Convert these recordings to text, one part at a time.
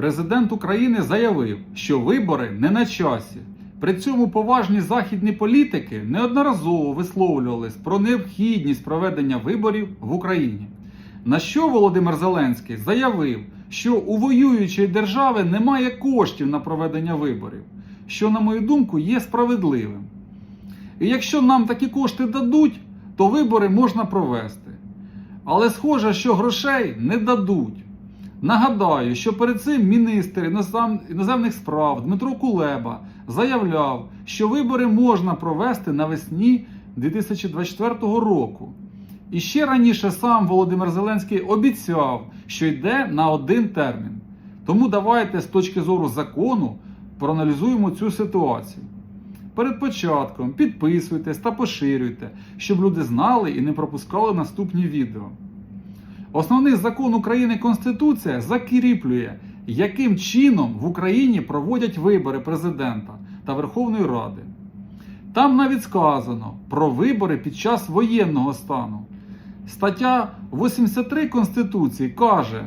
Президент України заявив, що вибори не на часі. При цьому поважні західні політики неодноразово висловлювались про необхідність проведення виборів в Україні. На що Володимир Зеленський заявив, що у воюючої держави немає коштів на проведення виборів, що, на мою думку, є справедливим. І якщо нам такі кошти дадуть, то вибори можна провести. Але схоже, що грошей не дадуть. Нагадаю, що перед цим міністр іноземних справ Дмитро Кулеба заявляв, що вибори можна провести навесні 2024 року. І ще раніше сам Володимир Зеленський обіцяв, що йде на один термін. Тому давайте з точки зору закону проаналізуємо цю ситуацію. Перед початком підписуйтесь та поширюйте, щоб люди знали і не пропускали наступні відео. Основний закон України Конституція закріплює, яким чином в Україні проводять вибори президента та Верховної Ради. Там навіть сказано про вибори під час воєнного стану. Стаття 83 Конституції каже: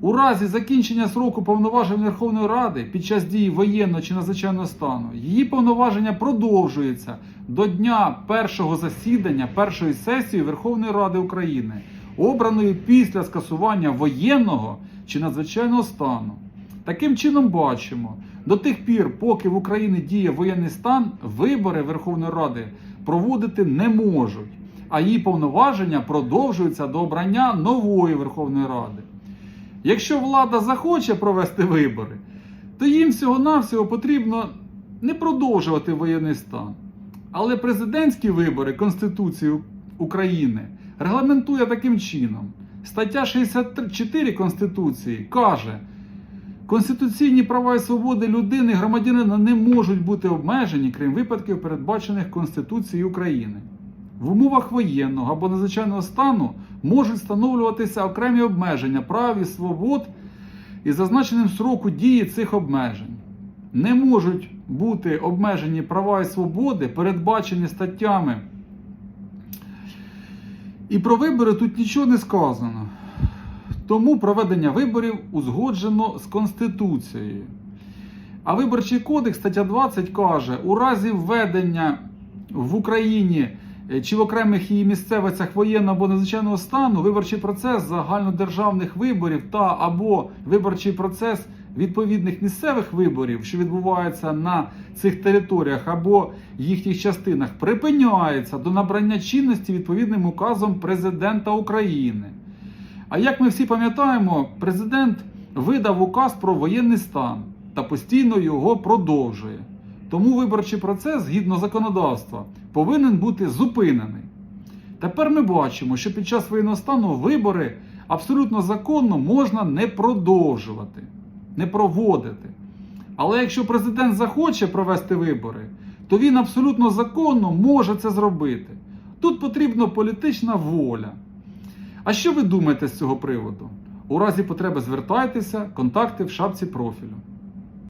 у разі закінчення сроку повноважень Верховної Ради під час дії воєнного чи надзвичайного стану її повноваження продовжується до дня першого засідання першої сесії Верховної Ради України, обраної після скасування воєнного чи надзвичайного стану. Таким чином бачимо, до тих пір, поки в Україні діє воєнний стан, вибори Верховної Ради проводити не можуть, а її повноваження продовжуються до обрання нової Верховної Ради. Якщо влада захоче провести вибори, то їм всього-навсього потрібно не продовжувати воєнний стан. Але президентські вибори Конституції України регламентує таким чином. Стаття 64 Конституції каже, конституційні права і свободи людини і громадянина не можуть бути обмежені, крім випадків, передбачених Конституцією України. В умовах воєнного або надзвичайного стану можуть встановлюватися окремі обмеження прав і свобод із зазначеним сроку дії цих обмежень. Не можуть бути обмежені права і свободи, передбачені статтями. І про вибори тут нічого не сказано. Тому проведення виборів узгоджено з Конституцією. А Виборчий кодекс, стаття 20 каже, у разі введення в Україні е, чи в окремих її місцевостях воєнного або надзвичайного стану виборчий процес загальнодержавних виборів та або виборчий процес відповідних місцевих виборів, що відбуваються на цих територіях або їхніх частинах, припиняється до набрання чинності відповідним указом президента України. А як ми всі пам'ятаємо, президент видав указ про воєнний стан та постійно його продовжує. Тому виборчий процес, згідно законодавства, повинен бути зупинений. Тепер ми бачимо, що під час воєнного стану вибори абсолютно законно можна не продовжувати, не проводити. Але якщо президент захоче провести вибори, то він абсолютно законно може це зробити. Тут потрібна політична воля. А що ви думаєте з цього приводу? У разі потреби звертайтеся, контакти в шапці профілю.